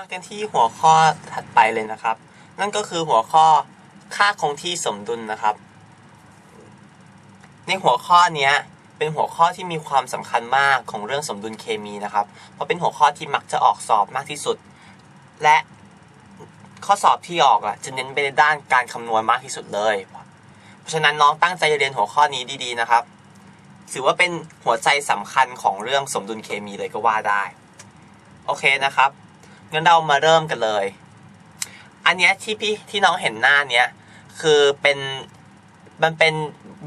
มากันที่หัวข้อถัดไปเลยนะครับ นั่นก็คือหัวข้อค่าคงที่สมดุลนะครับ ในหัวข้อนี้เป็นหัวข้อที่มีความสำคัญมากของเรื่องสมดุลเคมีนะครับ เพราะเป็นหัวข้อที่มักจะออกสอบมากที่สุด และข้อสอบที่ออกอะจะเน้นไปในด้านการคำนวณมากที่สุดเลย เพราะฉะนั้นน้องตั้งใจเรียนหัวข้อนี้ดีๆนะครับ ถือว่าเป็นหัวใจสำคัญของเรื่องสมดุลเคมีเลยก็ว่าได้ โอเคนะครับ งั้นเรามาเริ่มกันเลย อันเนี้ยที่พี่ที่น้องเห็นหน้าเนี้ยคือเป็นมันเป็น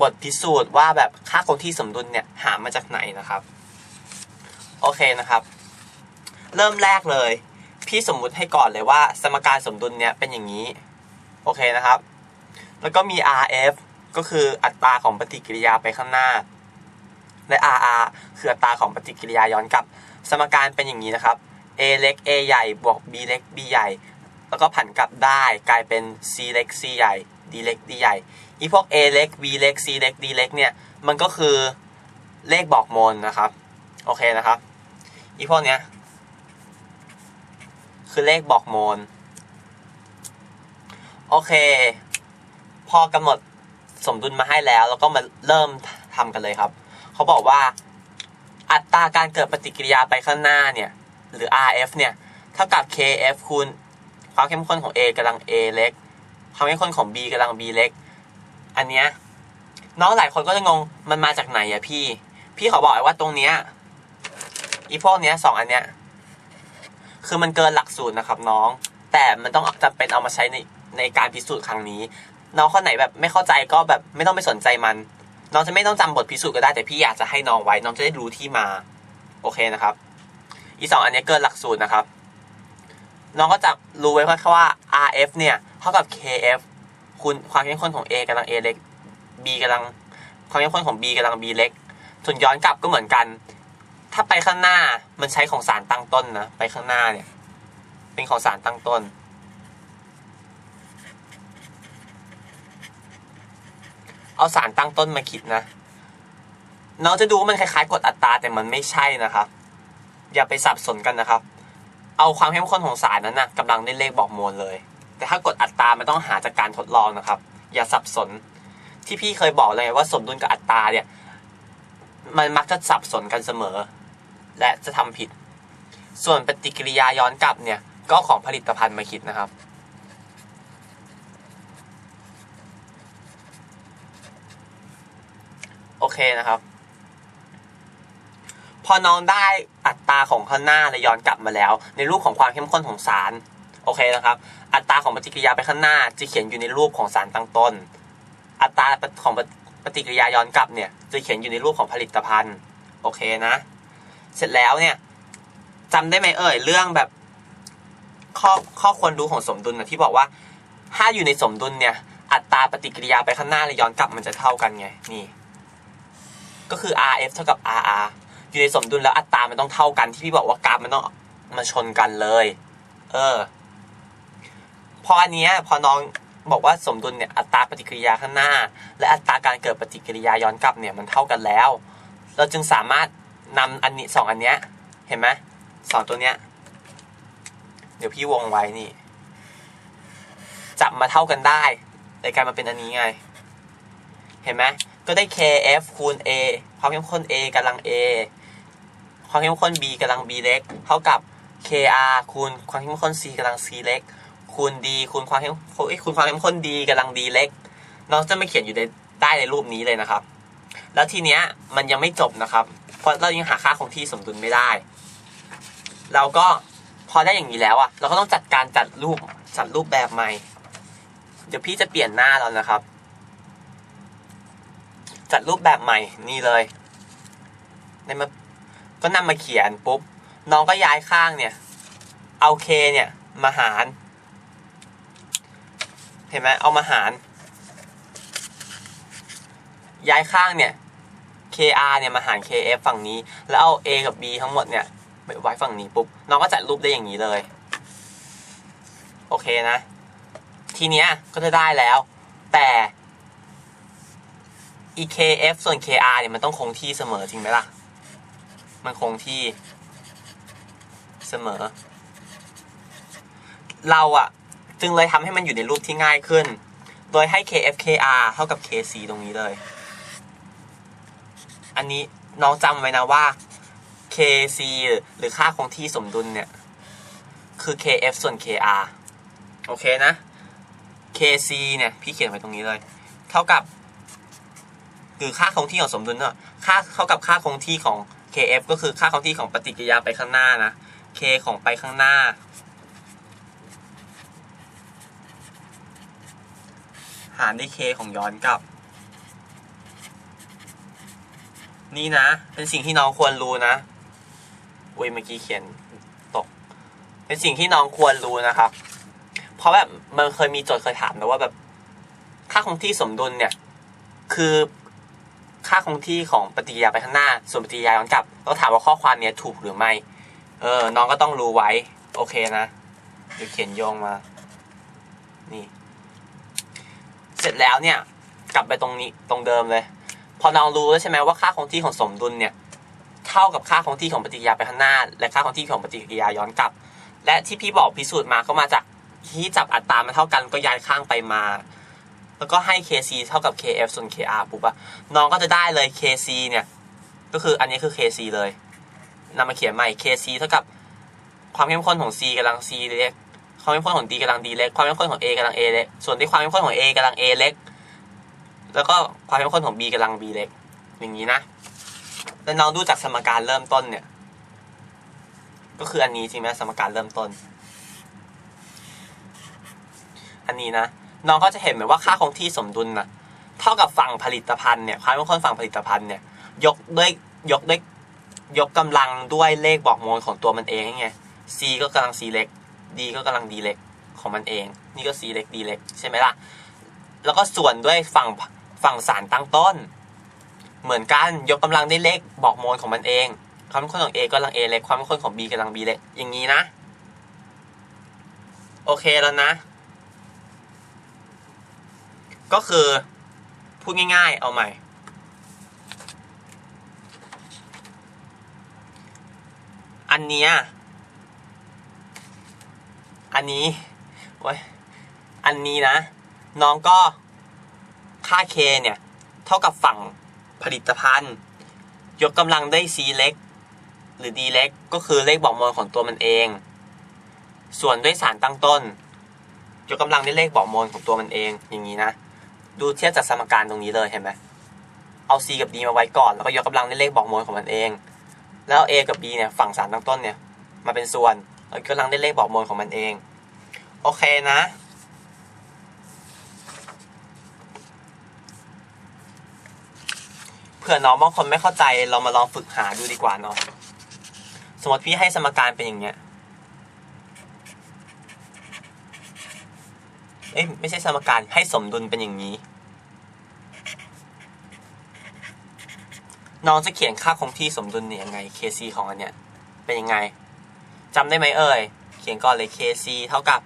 บทพิสูจน์ว่าแบบค่าคงที่สมดุลเนี่ยหามาจากไหนนะครับ โอเคนะครับ เริ่มแรกเลย พี่สมมุติให้ก่อนเลยว่า สมการสมดุลเนี่ยเป็นอย่างนี้ โอเคนะครับ แล้วก็มี RF ก็คืออัตราของปฏิกิริยาไปข้างหน้า และ RR คืออัตราของปฏิกิริยาย้อนกลับ สมการเป็นอย่างนี้นะครับ A เล็ก A ใหญ่บวก B เล็ก B ใหญ่ แล้วก็ผันกลับได้กลายเป็น C เล็ก C ใหญ่ D เล็ก D ใหญ่อีพวก A เล็ก B เล็ก C เล็ก D เล็กเนี่ยมันก็คือเลขบอกโมลนะครับ โอเคนะครับอีพวกเนี้ยคือเลขบอกโมลโอเค พอกำหนดสมดุลมาให้แล้ว แล้วก็มาเริ่มทำกันเลยครับ เขาบอกว่าอัตราการเกิดปฏิกิริยาไปข้างหน้าเนี่ย หรือ RF เนี่ยเท่ากับ KF คูณความเข้มข้นของ A กำลัง A เล็ก ความเข้มข้นของ B กำลัง B เล็ก อันเนี้ยน้องหลายคนก็จะงงมันมาจากไหนอะพี่ พี่ขอบอกไว้ว่าตรงเนี้ยอีพวกเนี้ยสองอันเนี้ยคือมันเกินหลักสูตรนะครับน้อง แต่มันต้องจำเป็นเอามาใช้ในในการพิสูจน์ครั้งนี้ น้องคนไหนแบบไม่เข้าใจก็แบบไม่ต้องไปสนใจมัน น้องจะไม่ต้องจำบทพิสูจน์ก็ได้แต่พี่อยากจะให้น้องไว้ น้องจะได้รู้ที่มา โอเคนะครับ อีสองอันนี้เกินหลักสูตรนะครับ น้องก็จะรู้ไว้ว่าว่า RF เนี่ยเท่ากับ KF คูณความเข้มข้นของ A กำลัง A เล็ก B กำลังความเข้มข้นของ B กำลัง B เล็กส่วนย้อนกลับก็เหมือนกัน ถ้าไปข้างหน้ามันใช้ของสารตั้งต้นนะ ไปข้างหน้าเนี่ย เป็นของสารตั้งต้น เอาสารตั้งต้นมาคิดนะ น้องจะดูว่ามันคล้ายๆกฎอัตราแต่มันไม่ใช่นะครับ อย่าไปสับสนกันนะครับ เอาความเข้มข้นของสารนั้นนะกำลังได้เลขบอกมวลเลย แต่ถ้ากดอัตรามันต้องหาจากการทดลองนะครับ อย่าสับสน ที่พี่เคยบอกเลยว่าสมดุลกับอัตราเนี่ย มันมักจะสับสนกันเสมอ และจะทำผิด ส่วนปฏิกิริยาย้อนกลับเนี่ย ก็ของผลิตภัณฑ์มาคิดนะครับโอเคนะครับ พอน้องได้อัตราของข้างหน้าและย้อนกลับมาแล้ว ในรูปของความเข้มข้นของสารโอเคนะครับ อัตราของปฏิกิริยาไปข้างหน้าจะเขียนอยู่ในรูปของสารตั้งต้น อัตราของปฏิกิริยาย้อนกลับเนี่ยจะเขียนอยู่ในรูปของผลิตภัณฑ์โอเคนะ เสร็จแล้วเนี่ยจำได้ไหมเอ่ยเรื่องแบบข้อข้อควรรู้ของสมดุลนะที่บอกว่า ถ้าอยู่ในสมดุลเนี่ย อัตราปฏิกิริยาไปข้างหน้าและย้อนกลับมันจะเท่ากันไงนี่ ก็คือ RF เท่ากับ RR อยู่ในสมดุลแล้วอัตรามันต้องเท่ากันที่พี่บอกว่ากราฟมันต้องมาชนกันเลย เออ พออันเนี้ยพอน้องบอกว่าสมดุลเนี่ยอัตราปฏิกิริยาข้างหน้า และอัตราการเกิดปฏิกิริยาย้อนกลับเนี่ยมันเท่ากันแล้ว เราจึงสามารถนำอันนี้สองอันเนี้ยเห็นไหมสองตัวเนี้ยเดี๋ยวพี่วงไว้นี่จับมาเท่ากันได้ในการมาเป็นอันนี้ไง เห็นไหมก็ได้ KF คูณ A ความเข้มข้น A กำลัง A ความเข้มข้น B กำลัง B เล็กเท่ากับ KR คูณความเข้มข้น C กำลัง C เล็กคูณ D คูณความเข้มคูณความเข้มข้น D กำลัง D เล็กน้องจะไม่เขียนอยู่ในได้ในรูปนี้เลยนะครับ แล้วทีเนี้ยมันยังไม่จบนะครับ เพราะเรายังหาค่าคงที่สมดุลไม่ได้ เราก็พอได้อย่างนี้แล้วอะเราก็ต้องจัดการจัดรูปจัดรูปแบบใหม่ เดี๋ยวพี่จะเปลี่ยนหน้าแล้วนะครับ จัดรูปแบบใหม่นี่เลยในมา ก็นำมาเขียนปุ๊บน้องก็ย้ายข้างเนี่ย เอาเคเนี่ยมาหาร เห็นไหมเอามาหาร ย้ายข้างเนี่ย KR เนี่ยมาหาร KF ฝั่งนี้ แล้วเอา A กับ B ทั้งหมดเนี่ยไปไว้ฝั่งนี้ปุ๊บน้องก็จัดรูปได้อย่างนี้เลย โอเคนะ ทีเนี้ยก็จะได้แล้ว แต่ EKF ส่วน KR เนี่ยมันต้องคงที่เสมอจริงไหมล่ะ มันคงที่เสมอ เราอะจึงเลยทำให้มันอยู่ในรูปที่ง่ายขึ้น โดยให้ KFKR เท่ากับ KC ตรงนี้เลย อันนี้น้องจำไว้นะว่า KC หรือค่าคงที่สมดุลเนี่ย คือ KF ส่วน KR โอเคนะ KC เนี่ย พี่เขียนไว้ตรงนี้เลย เท่ากับ คือค่าคงที่ของสมดุลเนอะค่าเท่ากับค่าคงที่ของ KF ก็คือค่าคงที่ของปฏิกิริยาไปข้างหน้านะ K ของไปข้างหน้า หารด้วย K ของย้อนกลับ นี่นะ เป็นสิ่งที่น้องควรรู้นะ อุ้ยเมื่อกี้เขียนตก เป็นสิ่งที่น้องควรรู้นะครับ เพราะแบบมันเคยมีโจทย์เคยถามนะว่าแบบค่าคงที่สมดุลเนี่ย คือ ค่าคงที่ของปฏิกิริยาไปข้างหน้า ส่วนปฏิกิริยาย้อนกลับต้องถามว่าข้อความนี้ถูกหรือไม่ เออ น้องก็ต้องรู้ไว้ โอเคนะเดี๋ยวเขียนโยงมา นี่ เสร็จแล้วเนี่ย กลับไปตรงนี้ตรงเดิมเลย พอน้องรู้แล้วใช่ไหมว่าค่าคงที่ของสมดุลเนี่ย เท่ากับค่าคงที่ของปฏิกิริยาไปข้างหน้า และค่าคงที่ของปฏิกิริยาย้อนกลับ และที่พี่บอกพิสูจน์มาก็มาจากที่จับอัตรามันเท่ากันก็ย้ายข้างไปมา แล้วก็ให้ KC เท่ากับ KF ส่วน KR ปุ๊บอะน้องก็จะได้เลย KC เนี่ย ก็คืออันนี้คือ KC เลยนำมาเขียนใหม่ KC เท่ากับความเข้มข้นของ C กำลัง C เล็ก ความเข้มข้นของ D กำลัง D เล็ก ความเข้มข้นของ A กำลัง A เล็ก ส่วนที่ความเข้มข้นของ A กำลัง A เล็ก แล้วก็ความเข้มข้นของ B กำลัง B เล็ก อย่างนี้นะ แล้วน้องดูจากสมการเริ่มต้นเนี่ย ก็คืออันนี้จริงไหมสมการเริ่มต้น อันนี้นะ น้องก็จะเห็นเหมือนว่าค่าคงที่สมดุลนะเท่ากับฝั่งผลิตภัณฑ์เนี่ยความเข้มข้นฝั่งผลิตภัณฑ์เนี่ยยกด้วยยกด้วยยกกำลังด้วยเลขบอกโมลของตัวมันเองไง C ก็กำลัง C เล็ก D ก็กำลัง D เล็กของมันเอง นี่ก็ C เล็ก D เล็กใช่ไหมล่ะ แล้วก็ส่วนด้วยฝั่งฝั่งสารตั้งต้น เหมือนกันยกกำลังด้วยเลขบอกโมลของมันเอง ความเข้มข้นของ A กำลัง A เล็กความเข้มข้นของ B กำลัง B เล็กอย่างนี้นะ โอเคแล้วนะ ก็คือ พูดง่าย ๆ เอาใหม่ อันเนี้ยอันนี้โอ้ยอันนี้นะ น้องก็ค่า K เนี่ย เท่ากับฝั่งผลิตภัณฑ์ ยกกำลังได้ C เล็ก หรือ D เล็ก ก็คือเลขบอกโมลของตัวมันเอง ส่วนด้วยสารตั้งต้น ยกกำลังได้เลขบอกโมลของตัวมันเองอย่างนี้นะ ดูเทียบจากสมการตรงนี้เลยเห็นไหมเอา C กับ D มาไว้ก่อน แล้วก็ยกกำลังได้เลขบอกโมลของมันเอง แล้ว A กับ B เนี่ยฝั่งสารตั้งต้นเนี่ยมาเป็นส่วนแล้วกำลังได้เลขบอกโมลของมันเอง โอเคนะ เผื่อน้องบางคนไม่เข้าใจเรามาลองฝึกหาดูดีกว่าเนาะสมมติพี่ให้สมการเป็นอย่างเงี้ย เอ้ยไม่ใช่สมการให้สมดุลเป็นอย่างนี้ น้องจะเขียนค่าคงที่สมดุลเนี่ยยังไง kc ของอันเนี้ยเป็นยังไงจำได้ไหมเอ่ย เขียนก่อนเลย kc เท่ากับ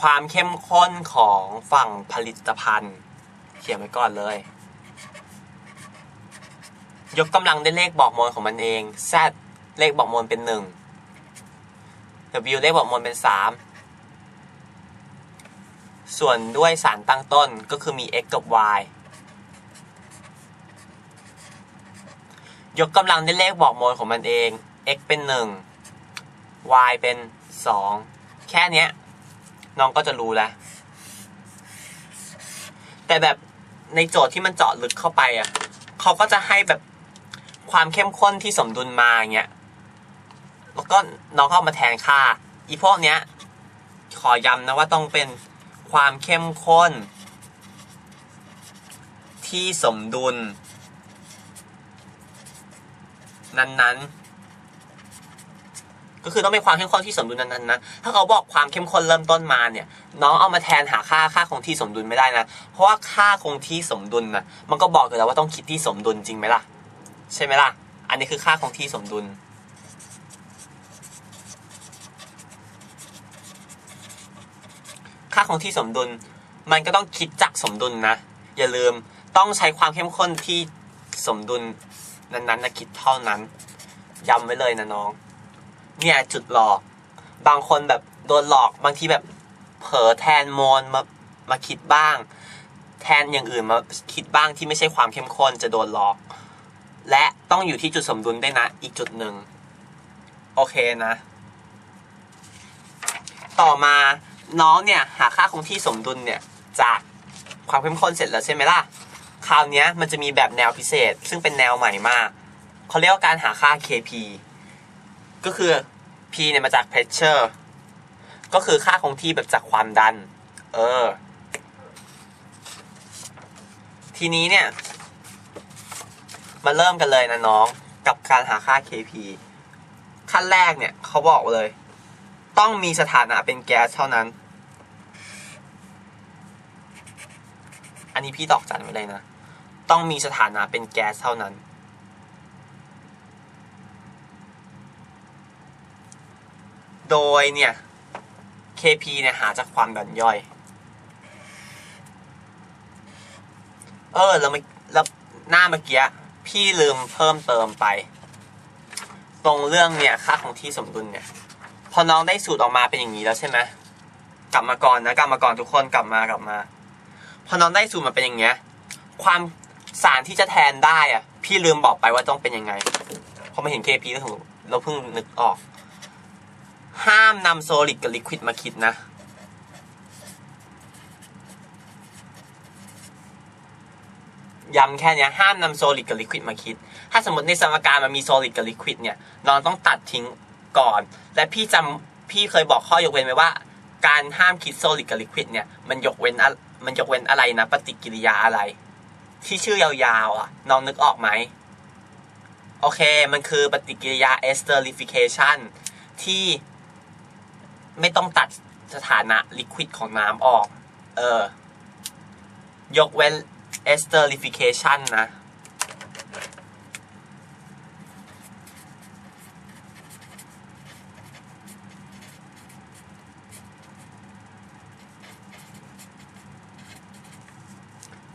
ความเข้มข้นของฝั่งผลิตภัณฑ์ เขียนไว้ก่อนเลย ยกกำลังได้เลขบอกโมลของมันเอง z เลขบอกโมลเป็นหนึ่ง w เลขบอกโมลเป็นสาม ส่วนด้วยสารตั้งต้นก็คือมี x กับ y ยกกำลังด้เลขบอกโมลของมันเอง x เป็น 1 y เป็น 2 แค่เนี้ยน้องก็จะรู้แล้ว แต่แบบในโจทย์ที่มันเจาะลึกเข้าไปอะเขาก็จะให้แบบความเข้มข้นที่สมดุลมาอย่างเงี้ย แล้วก็น้องก็เอามาแทนค่า อีพวกเนี้ย ขอย้ำนะว่าต้องเป็น ความเข้มข้น ที่สมดุล นั้นๆ ก็คือต้องเป็นความเข้มข้นที่สมดุลนั้นๆนะ ถ้าเขาบอกความเข้มข้นเริ่มต้นมาเนี่ย น้องเอามาแทนหาค่าค่าคงที่สมดุลไม่ได้นะ เพราะว่าค่าคงที่สมดุลนะมันก็บอกอยู่แล้วว่าต้องคิดที่สมดุลจริงไหมล่ะ ใช่ไหมล่ะ อันนี้คือค่าคงที่สมดุล ค่าคงที่สมดุล มันก็ต้องคิดจากสมดุลนะ อย่าลืมต้องใช้ความเข้มข้นที่สมดุลนั้นๆนะคิดเท่านั้นย้ำไว้เลยนะน้อง เนี่ยจุดหลอก บางคนแบบโดนหลอกบางทีแบบเผลอแทนโมลมามาคิดบ้าง แทนอย่างอื่นมาคิดบ้างที่ไม่ใช่ความเข้มข้นจะโดนหลอก และต้องอยู่ที่จุดสมดุลได้นะ อีกจุดหนึ่ง โอเคนะ ต่อมา น้องเนี่ยหาค่าคงที่สมดุลเนี่ยจากความเข้มข้นเสร็จแล้วใช่ไหมล่ะ คราวนี้มันจะมีแบบแนวพิเศษ ซึ่งเป็นแนวใหม่มากเขาเรียกว่าการหาค่า KP ก็คือ P เนี่ยมาจาก pressure ก็คือค่าคงที่แบบจากความดัน เออ ทีนี้เนี่ย มาเริ่มกันเลยนะน้อง กับการหาค่า KP ขั้นแรกเนี่ยเขาบอกเลย ต้องมีสถานะเป็นแก๊สเท่านั้น อันนี้พี่ตอกจันไว้เลยนะ ต้องมีสถานะเป็นแก๊สเท่านั้น โดยเนี่ย KP เนี่ยหาจากความดันย่อย เออแล้วไม่แล้วหน้าเมื่อกี้พี่ลืมเพิ่มเติมไป ตรงเรื่องเนี่ยค่าของที่สมดุลเนี่ย พอน้องได้สูตรออกมาเป็นอย่างนี้แล้วใช่ไหมกลับมาก่อนนะกลับมาก่อนทุกคนกลับมากลับมา พอน้องได้สูตรมาเป็นอย่างเงี้ย ความสารที่จะแทนได้อะพี่ลืมบอกไปว่าต้องเป็นยังไงพอมาเห็น KP แล้วถึงเราเพิ่งนึกออก ห้ามนำโซลิดกับลิควิดมาคิดนะย้ำแค่นี้ห้ามนำโซลิดกับลิควิดมาคิด ถ้าสมมติในสมการมันมีโซลิดกับลิควิดเนี่ยน้องต้องตัดทิ้ง ก่อน และพี่จำพี่เคยบอกข้อยกเว้นไว้ว่า การห้ามคิดโซลิดกับลิควิดเนี่ยมันยกเว้นอะมันยกเว้นอะไรนะ ปฏิกิริยาอะไร ที่ชื่อยาวๆอะน้องนึกออกไหมโอเค มันคือปฏิกิริยา esterification ที่ไม่ต้องตัดสถานะลิควิดของน้ำออก เออ ยกเว้น esterification นะ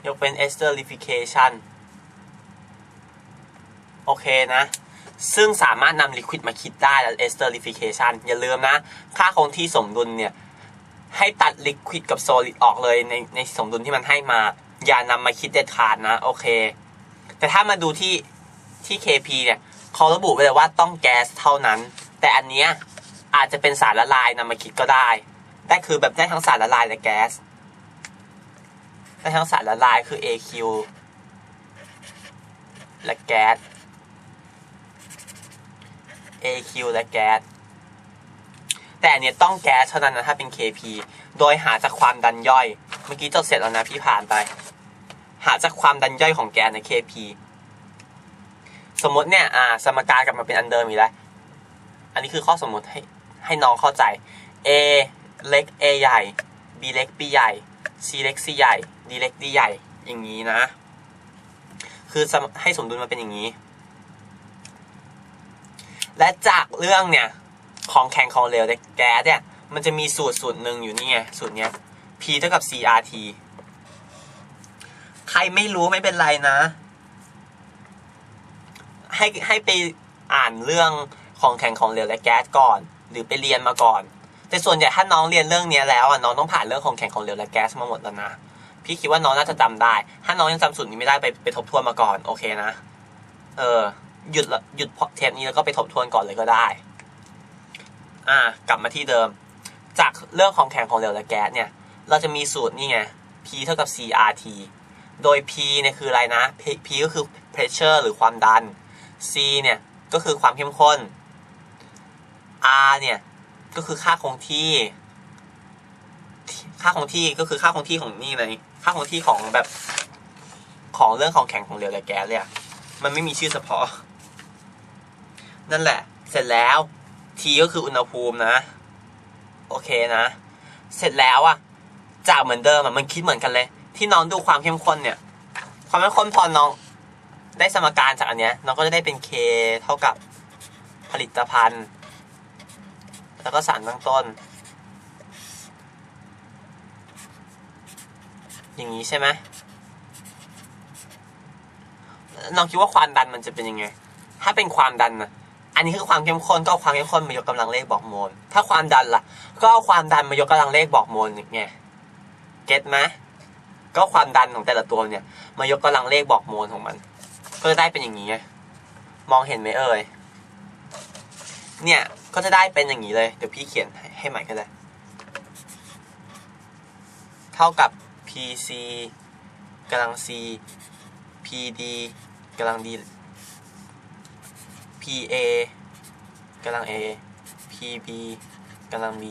ยกเป็น esterification โอเคนะ ซึ่งสามารถนำลิควิดมาคิดได้แล้ว esterification อย่าลืมนะ ค่าคงที่สมดุลเนี่ย ให้ตัดลิควิดกับโซลิดออกเลยในในสมดุลที่มันให้มา อย่านำมาคิดเด็ดขาดนะ โอเค แต่ถ้ามาดูที่ที่ KP เนี่ยเขาระบุไว้เลยว่าต้องแก๊สเท่านั้น แต่อันเนี้ยอาจจะเป็นสารละลายนำมาคิดก็ได้ ได้คือแบบได้ทั้งสารละลายและแก๊ส ได้ทั้งสารละลายคือ AQ และแก๊ส AQ และแก๊ส แต่อันเนี้ยต้องแก๊สเท่านั้นนะถ้าเป็น KP โดยหาจากความดันย่อย เมื่อกี้จดเสร็จแล้วนะพี่ผ่านไป หาจากความดันย่อยของแก๊สใน KP สมมติเนี่ยอ่าสมการกลับมาเป็นอันเดิมอีกแล้ว อันนี้คือข้อสมมติให้ให้น้องเข้าใจ A เล็ก A ใหญ่ B เล็ก B ใหญ่ C เล็ก C ใหญ่ D เล็ก D ใหญ่อย่างนี้นะ คือให้สมดุลมาเป็นอย่างนี้ และจากเรื่องเนี่ย ของแข็งของเหลวและแก๊สเนี่ย มันจะมีสูตรสูตรหนึ่งอยู่นี่ไงสูตรเนี้ย P เท่ากับ CRT ใครไม่รู้ไม่เป็นไรนะ ให้ให้ไปอ่านเรื่องของแข็งของเหลวและแก๊สก่อน หรือไปเรียนมาก่อน แต่ส่วนใหญ่ถ้าน้องเรียนเรื่องนี้แล้วอะน้องต้องผ่านเรื่องของแข็งของเหลวและแก๊สมาหมดแล้วนะ พี่คิดว่าน้องน่าจะจำได้ ถ้าน้องยังจำสูตรนี้ไม่ได้ไปไปทบทวนมาก่อนโอเคนะ เออ หยุดละหยุดเทปนี้แล้วก็ไปทบทวนก่อนเลยก็ได้ อ่า กลับมาที่เดิม จากเรื่องของแข็งของเหลวและแก๊สเนี่ย เราจะมีสูตรนี่ไง P เท่ากับ CRT โดย P เนี่ยคืออะไรนะ P P ก็คือ pressure หรือความดัน C เนี่ยก็คือความเข้มข้น R เนี่ยก็คือค่าคงที่ ค่าคงที่ก็คือค่าคงที่ของนี่เลย ค่าคงที่ของแบบของเรื่องของแข็งของเหลวและแก๊สเลยอะมันไม่มีชื่อเฉพาะ นั่นแหละ เสร็จแล้ว T ก็คืออุณหภูมินะ โอเคนะ เสร็จแล้วอะจากเหมือนเดิมอะมันคิดเหมือนกันเลย ที่น้องดูความเข้มข้นเนี่ย ความเข้มข้นพอน้องได้สมการจากอันเนี้ย น้องก็จะได้เป็น K เท่ากับผลิตภัณฑ์ แล้วก็สารตั้งต้น อย่างนี้ใช่ไหมน้องคิดว่าความดันมันจะเป็นยังไง ถ้าเป็นความดันนะอันนี้คือความเข้มข้นก็เอาความเข้มข้นมายกกำลังเลขบอกโมล ถ้าความดันล่ะ ก็เอาความดันมายกกำลังเลขบอกโมลไง เก็ตไหมก็ความดันของแต่ละตัวเนี่ย มายกกำลังเลขบอกโมลของมัน ก็จะได้เป็นอย่างนี้ไง มองเห็นไหมเอ่ย เนี่ย ก็จะได้เป็นอย่างนี้เลย เดี๋ยวพี่เขียนให้ให้ใหม่ก็ได้ เท่ากับ PC กำลัง C PD กำลัง D PA กำลัง A PB กำลัง B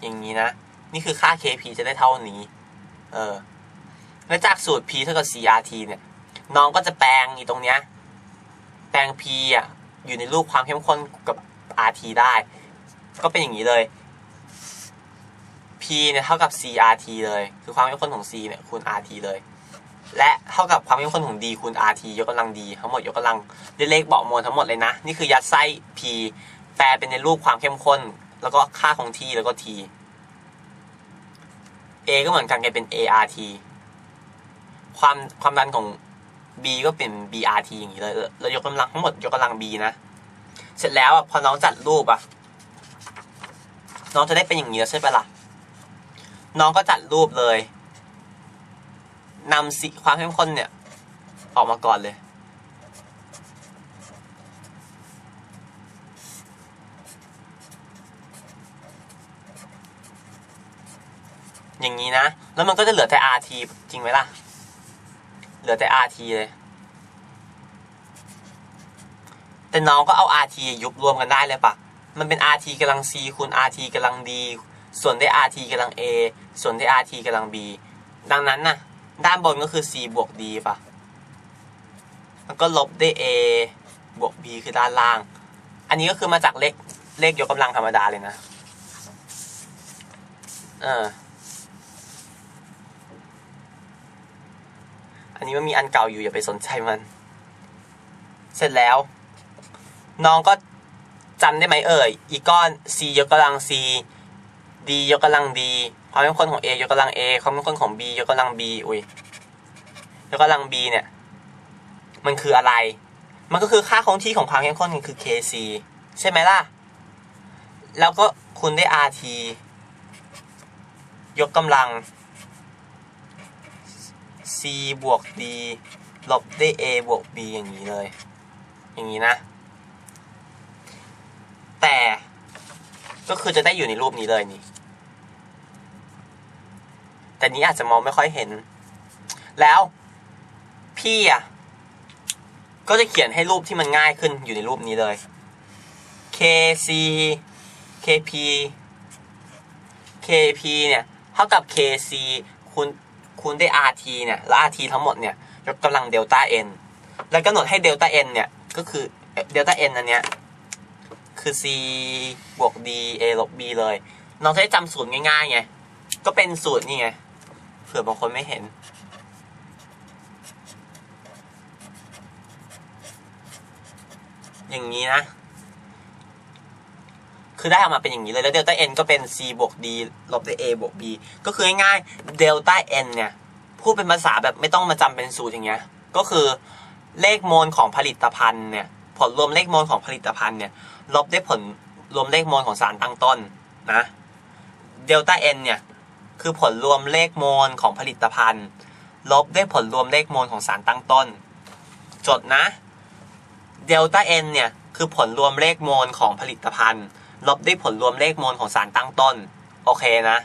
อย่างนี้นะ นี่คือค่า KP จะได้เท่านี้ เออ แล้วจากสูตร P เท่ากับ CRT เนี่ย น้องก็จะแปลงอีตรงเนี้ย แปลง P อะ อยู่ในรูปความเข้มข้นกับ RT ได้ ก็เป็นอย่างนี้เลย เนี่ยเท่ากับ CRT เลย คือความเข้มข้นของ C เนี่ยคูณ RT เลย และเท่ากับความเข้มข้นของ D คูณ RT ยกกำลัง D ทั้งหมดยกกำลังด้วยเลขบอกมวลทั้งหมดเลยนะ นี่คือยัดไส้ P แปลเป็นในรูปความเข้มข้น แล้วก็ค่าของ T แล้วก็ T A ก็เหมือนกันกลายเป็น ART ความความดันของ B ก็เป็น BRT อย่างนี้เลยเรายกกำลังทั้งหมดยกกำลัง B นะ เสร็จแล้วอะพอน้องจัดรูปอะ น้องจะได้เป็นอย่างนี้แล้วใช่ปะล่ะ น้องก็จัดรูปเลยนำสีความเข้มข้นเนี่ย ออกมาก่อนเลย อย่างนี้นะ แล้วมันก็จะเหลือแต่ RT จริงไหมล่ะ เหลือแต่ RT เลย แต่น้องก็เอา RT ยุบรวมกันได้เลยปะมันเป็น RT กำลัง C คูณ RT กำลัง D ส่วนได้ RT กำลัง A ส่วนได้ RT กำลัง B ดังนั้นน่ะด้านบนก็คือ C บวก D ปะแล้วก็ลบได้ A บวก B คือด้านล่าง อันนี้ก็คือมาจากเลขเลขยกกำลังธรรมดาเลยนะ เออ อันนี้มันมีอันเก่าอยู่อย่าไปสนใจมัน เสร็จแล้ว น้องก็จำได้ไหมเอ่ย อีก้อน c ยกกำลัง c d ยกกำลัง d ความเข้มข้นของ a ยกกำลัง a ความเข้มข้นของ b ยกกำลัง b อุ้ยยกกำลัง b เนี่ย มันคืออะไร มันก็คือค่าคงที่ของความเข้มข้นคือ kc ใช่ไหมล่ะ แล้วก็คูณได้ rt ยกกำลัง c บวก d ลบได้ a บวก b อย่างนี้เลย อย่างนี้นะ แต่ก็คือจะได้อยู่ในรูปนี้เลยนี่ แต่นี้อาจจะมองไม่ค่อยเห็น แล้วพี่อะก็จะเขียนให้รูปที่มันง่ายขึ้นอยู่ในรูปนี้เลย kc kp kp เนี่ยเท่ากับ kc คูณคูณด้วย rt เนี่ยแล้ว rt ทั้งหมดเนี่ยยกกำลังเดลต้า n แล้วกำหนดให้เดลต้า n เนี่ยก็คือเดลต้า n อันเนี้ยคือ c บวก d a ลบ b เลยน้องจะได้จำสูตรง่ายๆไง ก็เป็นสูตรนี่ไง เผื่อบางคนไม่เห็น อย่างนี้นะ คือได้ออกมาเป็นอย่างนี้เลย แล้วเดลต้า n ก็เป็น c บวก d ลบด้วย a บวก b ก็คือง่ายๆเดลต้า n เนี่ย พูดเป็นภาษาแบบไม่ต้องมาจำเป็นสูตรอย่างเงี้ย ก็คือเลขโมลของผลิตภัณฑ์เนี่ย ผลรวมเลขโมลของผลิตภัณฑ์เนี่ย ลบด้วยผลรวมเลขโมลของสารตั้งต้นนะเดลต้า n เนี่ย คือผลรวมเลขโมลของผลิตภัณฑ์ ลบด้วยผลรวมเลขโมลของสารตั้งต้น จดนะเดลต้า n เนี่ยคือผลรวมเลขโมลของผลิตภัณฑ์ ลบด้วยผลรวมเลขโมลของสารตั้งต้น โอเคนะ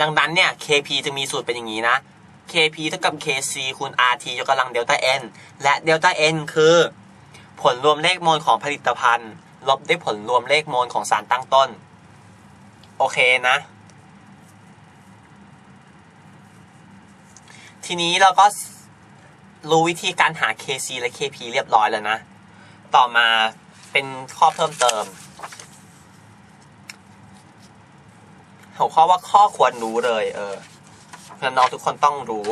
ดังนั้นเนี่ย kp จะมีสูตรเป็นอย่างนี้นะ kp เท่ากับ kc คูณ rt ยกกำลังเดลต้า n และเดลต้า n คือ ผลรวมเลขโมลของผลิตภัณฑ์ ลบด้วยผลรวมเลขโมลของสารตั้งต้น โอเคนะ ทีนี้เราก็รู้วิธีการหา kc และ kp เรียบร้อยแล้วนะ ต่อมาเป็นข้อเพิ่มเติม หัวข้อว่าข้อควรรู้เลย เออนน้องทุกคนต้องรู้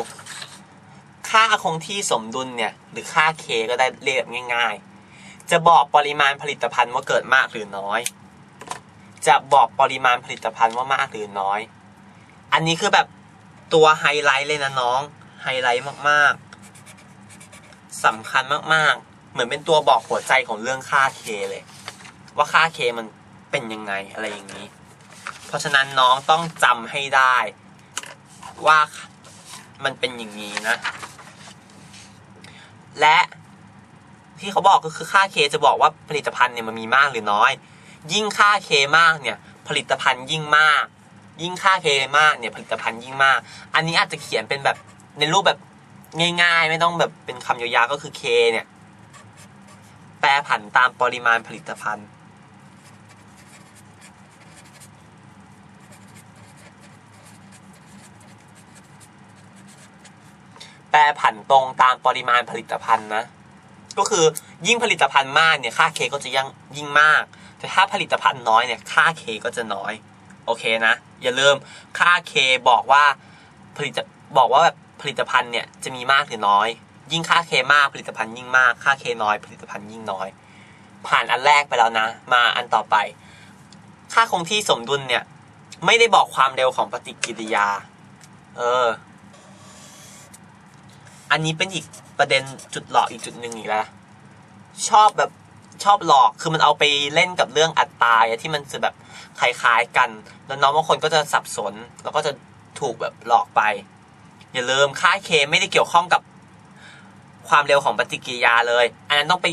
ค่าคงที่สมดุลเนี่ย หรือค่า k ก็ได้เรียกง่าย ๆ จะบอกปริมาณผลิตภัณฑ์ว่าเกิดมากหรือน้อย จะบอกปริมาณผลิตภัณฑ์ว่ามากหรือน้อย อันนี้คือแบบตัวไฮไลท์เลยนะน้อง ไฮไลท์มากๆสำคัญมากๆ เหมือนเป็นตัวบอกหัวใจของเรื่องค่า k เลย ว่าค่า k มันเป็นยังไงอะไรอย่างนี้ เพราะฉะนั้นน้องต้องจำให้ได้ ว่ามันเป็นอย่างนี้นะ และที่เขาบอกก็คือค่า K จะบอกว่าผลิตภัณฑ์เนี่ยมันมีมากหรือน้อย ยิ่งค่า K มากเนี่ย ผลิตภัณฑ์ยิ่งมาก ยิ่งค่า K มากเนี่ยผลิตภัณฑ์ยิ่งมาก อันนี้อาจจะเขียนเป็นแบบ ในรูปแบบง่ายๆ ไม่ต้องแบบเป็นคำยาวๆก็คือ K เนี่ย แปรผันตามปริมาณผลิตภัณฑ์ แปรผันตรงตามปริมาณผลิตภัณฑ์นะ ก็คือยิ่งผลิตภัณฑ์มากเนี่ย ค่า K ก็จะยิ่งยิ่งมาก แต่ถ้าผลิตภัณฑ์น้อยเนี่ย ค่า K ก็จะน้อย โอเคนะ อย่าลืมค่า K บอกว่าผลิตบอกว่าแบบ ผลิตภัณฑ์เนี่ยจะมีมากหรือน้อย ยิ่งค่า K มากผลิตภัณฑ์ยิ่งมาก ค่า K น้อย ผลิตภัณฑ์ยิ่งน้อย ผ่านอันแรกไปแล้วนะ มาอันต่อไป ค่าคงที่สมดุลเนี่ยไม่ได้บอกความเร็วของปฏิกิริยา เออ อันนี้เป็นอีกประเด็นจุดหลอกอีกจุดหนึ่งอีกแล้ว ชอบแบบชอบหลอก คือมันเอาไปเล่นกับเรื่องอัตราที่มันจะแบบคล้ายๆกัน แล้วน้องบางคนก็จะสับสน แล้วก็จะถูกแบบหลอกไป อย่าลืมค่าเคไม่ได้เกี่ยวข้องกับความเร็วของปฏิกิริยาเลย อันนั้นต้องไป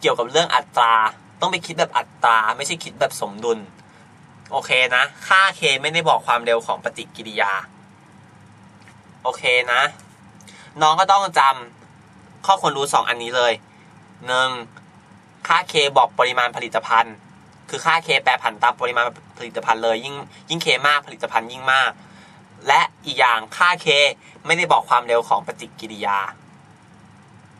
เกี่ยวกับเรื่องอัตรา ต้องไปคิดแบบอัตรา ไม่ใช่คิดแบบสมดุล โอเคนะ ค่าเคไม่ได้บอกความเร็วของปฏิกิริยา โอเคนะ น้องก็ต้องจำข้อควรรู้สองอันนี้เลยหนึ่งค่า K บอกปริมาณผลิตภัณฑ์ คือค่า K แปรผันตามปริมาณผลิตภัณฑ์เลย ยิ่งยิ่ง K มากผลิตภัณฑ์ยิ่งมาก และอีกอย่างค่า K ไม่ได้บอกความเร็วของปฏิกิริยา